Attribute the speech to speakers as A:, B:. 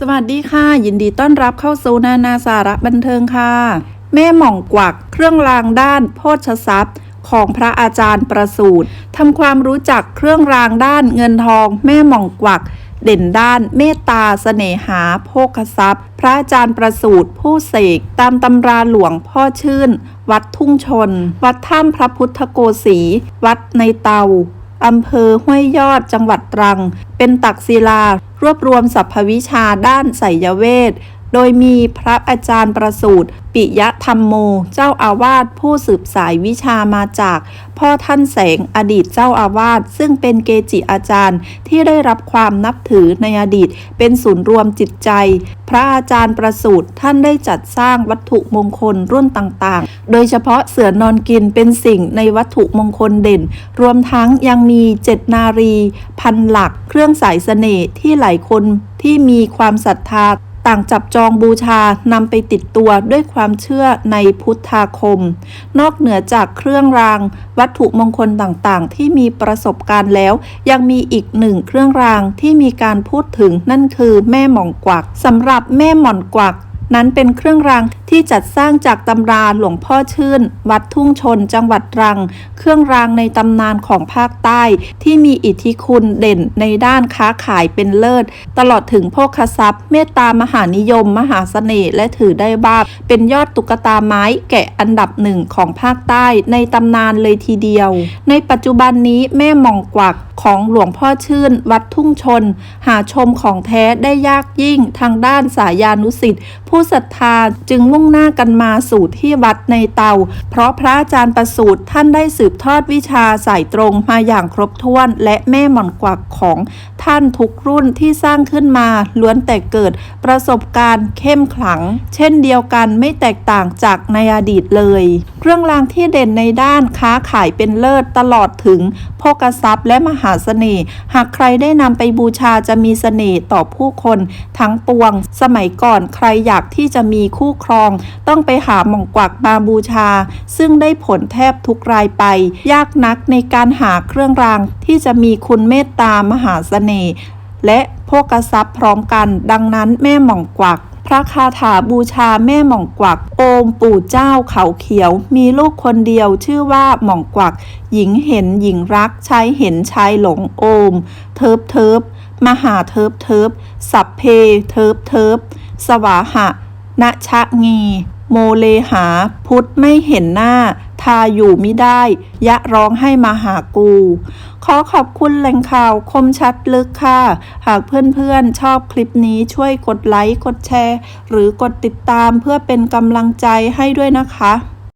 A: สวัสดีค่ะ ยินดีต้อนรับเข้าสู่นานาสาระบันเทิงค่ะ แม่หม่องกวักเครื่องรางด้านโพชทรัพย์ ของพระอาจารย์ประสูตรทำความรู้จักเครื่องรางด้านเงินทอง แม่หม่องกวัก เด่นด้านเมตตาเสน่หาโภคทรัพย์ พระอาจารย์ประสูตรผู้เสกตามตำราหลวงพ่อชื่น วัดทุ่งชน วัดถ้ำพระพุทธโกสีวัดในเตาอำเภอห้วยยอดจังหวัดตรัง เป็นตักศิลา รวบรวมสรรพวิชาด้านไสยเวท โดยมีพระอาจารย์ประสูตรปิยธรรมโม เจ้าอาวาสผู้สืบสายวิชามาจาก พ่อท่านแสงอดีตเจ้าอาวาสซึ่งเป็นเกจิอาจารย์ที่ได้รับความนับถือในอดีต เป็นศูนย์รวมจิตใจ พระอาจารย์ประสูตรท่านได้จัดสร้างวัตถุมงคลรุ่นต่างๆ โดยเฉพาะเสือนอนกินเป็นสิ่งในวัตถุมงคลเด่น รวมทั้งยังมีเจ็ดนารี พันหลัก เครื่องสายเสน่ห์ที่หลายคนที่มีความศรัทธา ต่างจับจองบูชานำไปติดตัวด้วยความเชื่อในพุทธาคม นอกเหนือจากเครื่องราง วัตถุมงคลต่างๆ ที่มีประสบการณ์แล้ว ยังมีอีกหนึ่งเครื่องรางที่มีการพูดถึงนั่นคือแม่หม่องกวักสำหรับแม่หม่อนกวักนั้นเป็นเครื่องราง ที่จัดสร้างจากตำราหลวงพ่อชื่น วัดทุ่งชน จังหวัดตรัง เครื่องรางในตำนานของภาคใต้ ที่มีอิทธิคุณเด่นในด้านค้าขายเป็นเลิศ ตลอดถึงโภคทรัพย์ เมตตามหานิยม มหาเสน่ห์และถือได้ว่าเป็นยอดตุ๊กตาไม้แกะอันดับหนึ่งของภาคใต้ในตำนานเลยทีเดียว ในปัจจุบันนี้แม่หมองกวักของหลวงพ่อชื่น วัดทุ่งชน หาชมของแท้ได้ยากยิ่งทางด้านสายานุสิทธิ์ผู้ศรัทธาจึงมุ่งหน้ากันมาสู่ที่วัดในเตา เพราะพระอาจารย์ประสูตรท่านได้สืบทอดวิชาสายตรงมาอย่างครบถ้วน และแม่หม่อนกวักของท่านทุกรุ่นที่สร้างขึ้นมาล้วนแต่เกิดประสบการณ์เข้มขลัง เช่นเดียวกันไม่แตกต่างจากในอดีตเลย เครื่องรางที่เด่นในด้านค้าขายเป็นเลิศตลอดถึงโภกทรัพย์และมหาเสน่ห์หากใครได้นำไปบูชาจะมีเสน่ห์ต่อผู้คนทั้งปวง สมัยก่อนใครอยากที่จะมีคู่ครองต้องไปหาหม่องกวักมาบูชา ซึ่งได้ผลแทบทุกรายไป ยากนักในการหาเครื่องรางที่จะมีคุณเมตตามหาเสน่ห์และโภกทรัพย์พร้อมกัน ดังนั้นแม่หม่องกวักพระคาถาบูชาแม่หม่องกวัก โอมปู่เจ้าเขาเขียว มีลูกคนเดียวชื่อว่าหม่องกวัก หญิงเห็นหญิงรักชายเห็นชายหลงโอม เทิบเทิบมหาเทิบเทิบสัพเพเทิบเทิบสวาหะ ณชะงี โมเลหา พุทธไม่เห็นหน้า ทาอยู่ไม่ได้ ยะร้องให้มาหากู ขอขอบคุณแหล่งข่าวคมชัดลึกค่ะ หากเพื่อนๆชอบคลิปนี้ช่วยกดไลค์ กดแชร์ หรือกดติดตามเพื่อเป็นกำลังใจให้ด้วยนะคะ